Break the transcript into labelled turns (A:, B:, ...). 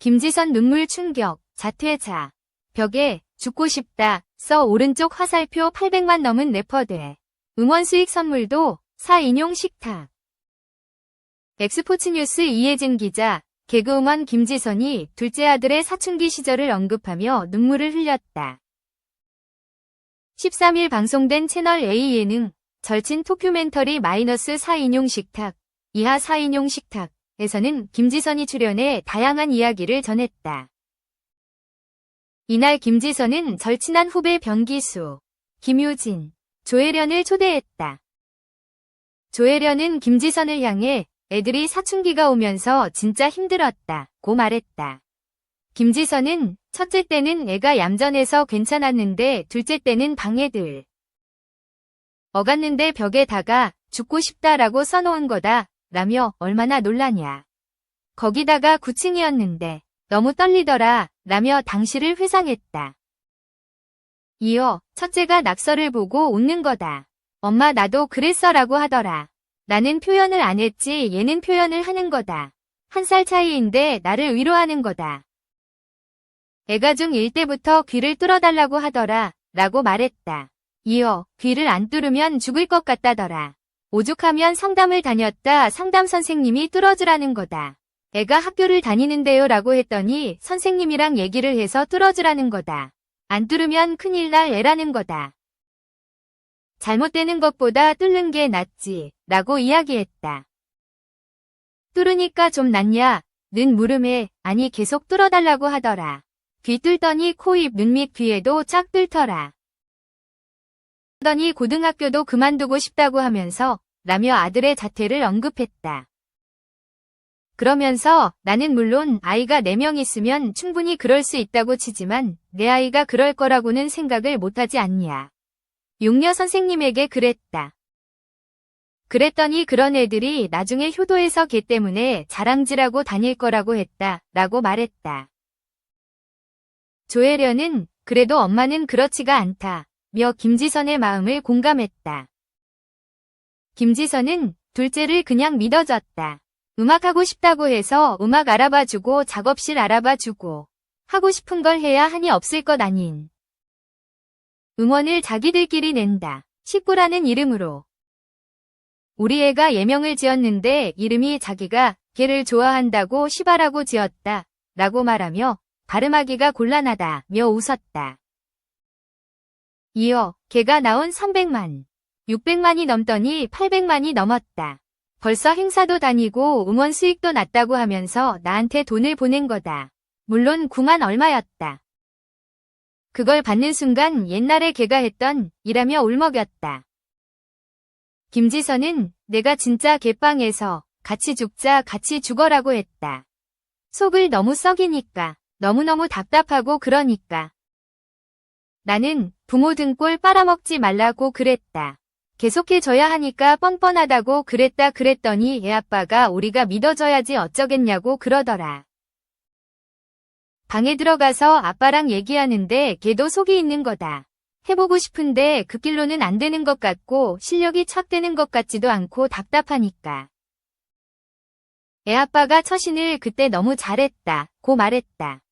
A: 김지선 눈물 충격, 자퇴자. 벽에 죽고 싶다. 써 오른쪽 화살표 800만 넘은 래퍼들. 음원 수익 선물도 사인용 식탁. 엑스포츠 뉴스 이혜진 기자, 개그우먼 김지선이 둘째 아들의 사춘기 시절을 언급하며 눈물을 흘렸다. 13일 방송된 채널 A 예능 절친 토큐멘터리 마이너스 4인용 식탁, 이하 4인용 식탁 에서는 김지선이 출연해 다양한 이야기를 전했다. 이날 김지선은 절친한 후배 변기수, 김효진, 조혜련을 초대했다. 조혜련은 김지선을 향해 애들이 사춘기가 오면서 진짜 힘들었다 고 말했다. 김지선은 첫째 때는 애가 얌전해서 괜찮았는데 둘째 때는 방해들. 어갔는데 벽에다가 죽고 싶다라고 써놓은 거다 라며 얼마나 놀라냐. 거기다가 9층이었는데 너무 떨리더라 라며 당시를 회상했다. 이어 첫째가 낙서를 보고 웃는 거다. 엄마 나도 그랬어 라고 하더라. 나는 표현을 안 했지 얘는 표현을 하는 거다. 한 살 차이인데 나를 위로하는 거다. 애가 중1 때부터 귀를 뚫어달라고 하더라 라고 말했다. 이어 귀를 안 뚫으면 죽을 것 같다더라. 오죽하면 상담을 다녔다 상담 선생님이 뚫어주라는 거다. 애가 학교를 다니는데요 라고 했더니 선생님이랑 얘기를 해서 뚫어주라는 거다. 안 뚫으면 큰일 날 애라는 거다. 잘못되는 것보다 뚫는 게 낫지 라고 이야기했다. 뚫으니까 좀 낫냐? 는 물음에 아니 계속 뚫어달라고 하더라. 귀 뚫더니 코, 입, 눈 및 귀에도 쫙 뚫더라. 더니 고등학교도 그만두고 싶다고 하면서 라며 아들의 자퇴를 언급했다. 그러면서 나는 물론 아이가 4명 있으면 충분히 그럴 수 있다고 치지만 내 아이가 그럴 거라고는 생각을 못하지 않냐. 용녀 선생님에게 그랬다. 그랬더니 그런 애들이 나중에 효도에서 걔 때문에 자랑질하고 다닐 거라고 했다. 라고 말했다. 조혜련은 그래도 엄마는 그렇지가 않다. 며 김지선의 마음을 공감했다. 김지선은 둘째를 그냥 믿어줬다. 음악하고 싶다고 해서 음악 알아봐주고 작업실 알아봐주고 하고 싶은 걸 해야 한이 없을 것 아닌. 음원을 자기들끼리 낸다. 식구라는 이름으로. 우리 애가 예명을 지었는데 이름이 자기가 걔를 좋아한다고 시바라고 지었다. 라고 말하며 발음하기가 곤란하다. 며 웃었다. 이어 걔가 나온 300만, 600만이 넘더니 800만이 넘었다. 벌써 행사도 다니고 음원 수익도 났다고 하면서 나한테 돈을 보낸 거다. 물론 9만 얼마였다. 그걸 받는 순간 옛날에 걔가 했던 이라며 울먹였다. 김지선은 내가 진짜 개빵에서 같이 죽자 같이 죽어라고 했다. 속을 너무 썩이니까 너무너무 답답하고 그러니까. 나는 부모 등골 빨아먹지 말라고 그랬다. 계속해줘야 하니까 뻔뻔하다고 그랬다 그랬더니 애 아빠가 우리가 믿어줘야지 어쩌겠냐고 그러더라. 방에 들어가서 아빠랑 얘기하는데 걔도 속이 있는 거다. 해보고 싶은데 그 길로는 안 되는 것 같고 실력이 척 되는 것 같지도 않고 답답하니까. 애 아빠가 처신을 그때 너무 잘했다 고 말했다.